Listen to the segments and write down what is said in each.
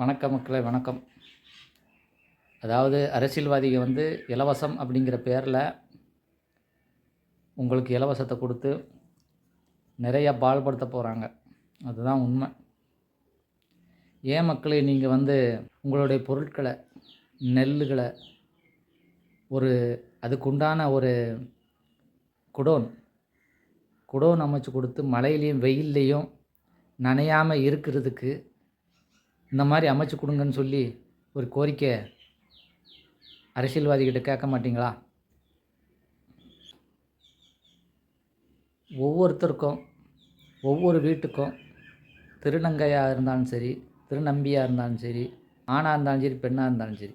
வணக்கம் மக்களே வணக்கம். அதாவது அரசியல்வாதிக வந்து இலவசம் அப்படிங்கிற பேரில் உங்களுக்கு இலவசத்தை கொடுத்து நிறைய பால்படுத்த போகிறாங்க அதுதான் உண்மை. ஏன் மக்களே நீங்கள் வந்து உங்களுடைய பொருட்களை நெல்லுகளை ஒரு அதுக்குண்டான ஒரு குடோன் குடோன் அமைச்சு கொடுத்து மழையிலையும் வெயில்லையும் நனையாமல் இருக்கிறதுக்கு இந்த மாதிரி அமைச்சு கொடுங்கன்னு சொல்லி ஒரு கோரிக்கை அரசியல்வாதிகிட்ட கேட்க மாட்டீங்களா? ஒவ்வொருத்தருக்கும் ஒவ்வொரு வீட்டுக்கும் திருநங்கையாக இருந்தாலும் சரி திருநம்பியாக இருந்தாலும் சரி ஆணாக இருந்தாலும் சரி பெண்ணாக இருந்தாலும் சரி.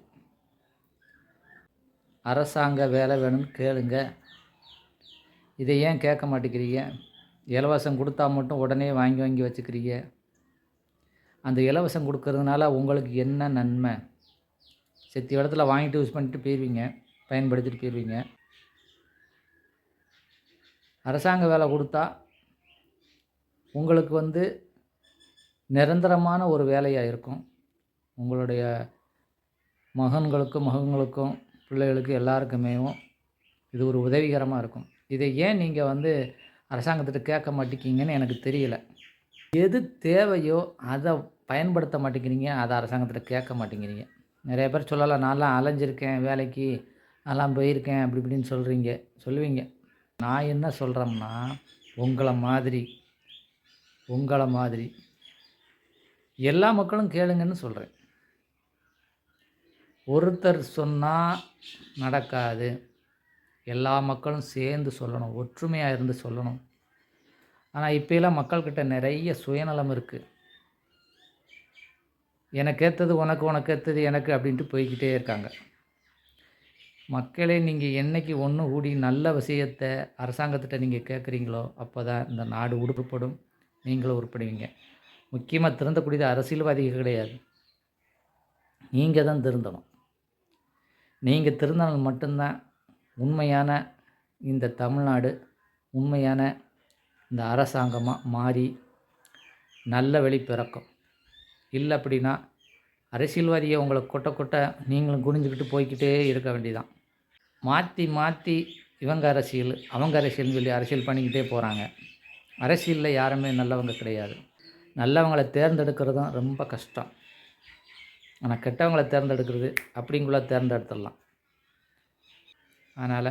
அரசாங்க வேலை வேணும்னு கேளுங்க. இதை ஏன் கேட்க மாட்டேங்கிறீங்க? இலவசம் கொடுத்தா மட்டும் உடனே வாங்கி வாங்கி வச்சுக்கிறீங்க. அந்த இலவசம் கொடுக்கறதுனால உங்களுக்கு என்ன நன்மை? செத்தி இடத்துல வாங்கிட்டு யூஸ் பண்ணிட்டு போயிடுவீங்க பயன்படுத்திட்டு போயிடுவீங்க அரசாங்க வேலை கொடுத்தா உங்களுக்கு வந்து நிரந்தரமான ஒரு வேலையாக இருக்கும். உங்களுடைய மகன்களுக்கும் மகன்களுக்கும் பிள்ளைகளுக்கும் எல்லாருக்குமே இது ஒரு உதவிகரமாக இருக்கும். இதை ஏன் நீங்கள் வந்து அரசாங்கத்திட்ட கேட்க மாட்டேங்கிங்கன்னு எனக்கு தெரியல. எது தேவையோ அதை பயன்படுத்த மாட்டேங்கிறீங்க அதை அரசாங்கத்தில் கேட்க மாட்டேங்கிறீங்க. நிறைய பேர் சொல்லலாம் நான்லாம் அலைஞ்சிருக்கேன் வேலைக்கு அதெல்லாம் போயிருக்கேன் அப்படி இப்படின்னு சொல்கிறீங்க சொல்லுவீங்க. நான் என்ன சொல்கிறோம்னா உங்களை மாதிரி உங்களை மாதிரி எல்லா மக்களும் கேளுங்கன்னு சொல்கிறேன் ஒருத்தர் சொன்னால் நடக்காது. எல்லா மக்களும் சேர்ந்து சொல்லணும் ஒற்றுமையாக இருந்து சொல்லணும். ஆனால் இப்போலாம் மக்கள்கிட்ட நிறைய சுயநலம் இருக்குது எனக்கு ஏற்றது உனக்கு உனக்கு ஏற்றது எனக்கு அப்படின்ட்டு போய்கிட்டே இருக்காங்க. மக்களே நீங்கள் என்னைக்கு ஒன்று கூடி நல்ல விஷயத்தை அரசாங்கத்திட்ட நீங்கள் கேட்குறீங்களோ அப்போ தான் இந்த நாடு உருப்படும். நீங்களும் உருப்படுவீங்க. முக்கியமாக திருந்தக்கூடியது அரசியல்வாதிகள் கிடையாது. நீங்கள் தான் திருந்தணும். நீங்கள் திருந்தினால் மட்டும்தான் உண்மையான இந்த தமிழ்நாடு உண்மையான இந்த அரசாங்கமாக மாறி நல்ல வழி பிறக்கும். இல்லை அப்படின்னா அரசியல்வாதியை உங்களை கொட்ட கொட்ட நீங்களும் குனிஞ்சுக்கிட்டு போய்க்கிட்டே இருக்க வேண்டியதான் மாற்றி மாற்றி இவங்க அரசியல் அவங்க அரசியல்னு சொல்லி அரசியல் பண்ணிக்கிட்டே போகிறாங்க அரசியலில் யாருமே நல்லவங்க கிடையாது. நல்லவங்களை தேர்ந்தெடுக்கிறதும் ரொம்ப கஷ்டம். ஆனால் கெட்டவங்களை தேர்ந்தெடுக்கிறது அப்படிங்குள்ள தேர்ந்தெடுத்துடலாம். அதனால்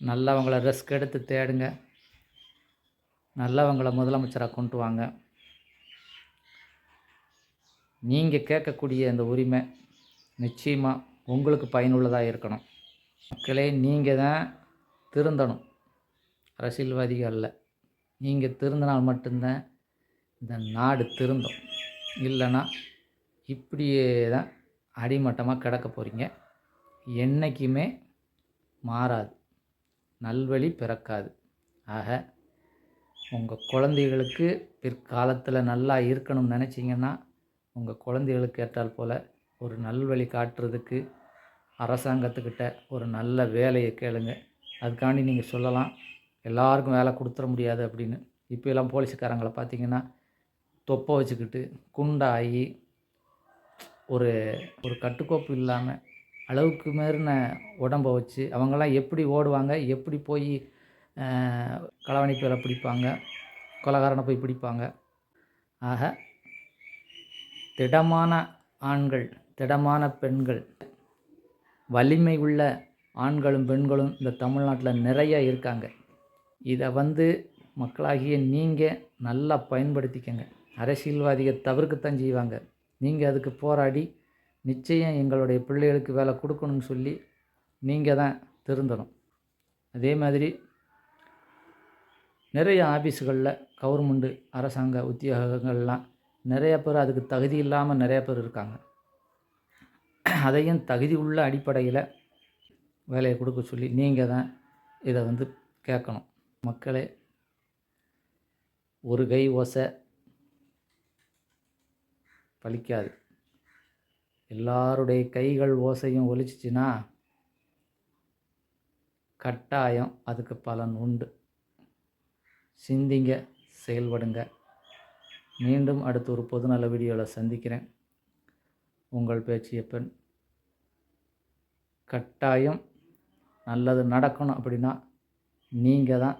நல்லவங்களை ரிஸ்க் எடுத்து தேடுங்க. நல்லவங்களை முதலமைச்சராக கொண்டு வாங்க. நீங்கள் கேட்கக்கூடிய அந்த உரிமை நிச்சயமாக உங்களுக்கு பயனுள்ளதாக இருக்கணும். மக்களே நீங்கள் தான் திருந்தணும். அரசியல்வாதிகள் அல்ல. நீங்கள் திருந்தினால் மட்டும்தான் இந்த நாடு திருந்தும். இல்லைன்னா இப்படியே தான் அடிமட்டமாக கிடக்க போகிறீங்க என்றைக்குமே மாறாது. நல்வழி பிறக்காது. ஆக உங்கள் குழந்தைகளுக்கு பிற்காலத்தில் நல்லா இருக்கணும்னு நினச்சிங்கன்னா உங்கள் குழந்தைகளுக்கு ஏற்றால் போல் ஒரு நல்வழி காட்டுறதுக்கு அரசாங்கத்துக்கிட்ட ஒரு நல்ல வேலையை கேளுங்க. அதுக்காண்டி நீங்கள் சொல்லலாம் எல்லாருக்கும் வேலை கொடுத்துட முடியாது அப்படின்னு. இப்போ எல்லாம் போலீஸுக்காரங்களை பார்த்தீங்கன்னா தொப்பை வச்சுக்கிட்டு குண்டாகி ஒரு ஒரு கட்டுக்கோப்பு இல்லாமல் அளவுக்கு மேறின உடம்பை வச்சு அவங்களாம் எப்படி ஓடுவாங்க எப்படி போய் களவாணி பேரை பிடிப்பாங்க கொலகாரனை போய் பிடிப்பாங்க. ஆக திடமான ஆண்கள் திடமான பெண்கள் வலிமை உள்ள ஆண்களும் பெண்களும் இந்த தமிழ்நாட்டில் நிறைய இருக்காங்க. இதை வந்து மக்களாகிய நீங்கள் நல்லா பயன்படுத்திக்கங்க. அரசியல்வாதிகள் தவிர்க்கத்தான் செய்வாங்க. நீங்கள் அதுக்கு போராடி நிச்சயம் எங்களுடைய பிள்ளைகளுக்கு வேலை கொடுக்கணும்னு சொல்லி நீங்கள் தான் திருந்தணும். அதே மாதிரி நிறைய ஆஃபீஸுகளில் கவர்மெண்ட்டு அரசாங்க உத்தியோகங்கள்லாம் நிறைய பேர் அதுக்கு தகுதி இல்லாமல் நிறைய பேர் இருக்காங்க. அதையும் தகுதி உள்ள அடிப்படையில் வேலையை கொடுக்க சொல்லி நீங்கள் தான் இதை வந்து கேட்கணும். மக்களே ஒரு கை ஓசை பலிக்காது. எல்லாருடைய கைகள் ஓசையும் ஒலிச்சிச்சின்னா கட்டாயம் அதுக்கு பலன் உண்டு. சிந்திங்க செயல்படுங்க. மீண்டும் அடுத்து ஒரு பொதுநல வீடியோவில் சந்திக்கிறேன். உங்கள் பேச்சியப்பன். கட்டாயம் நல்லது நடக்கணும் அப்படின்னா நீங்கள் தான்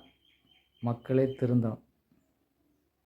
மக்களே திருந்தணும்.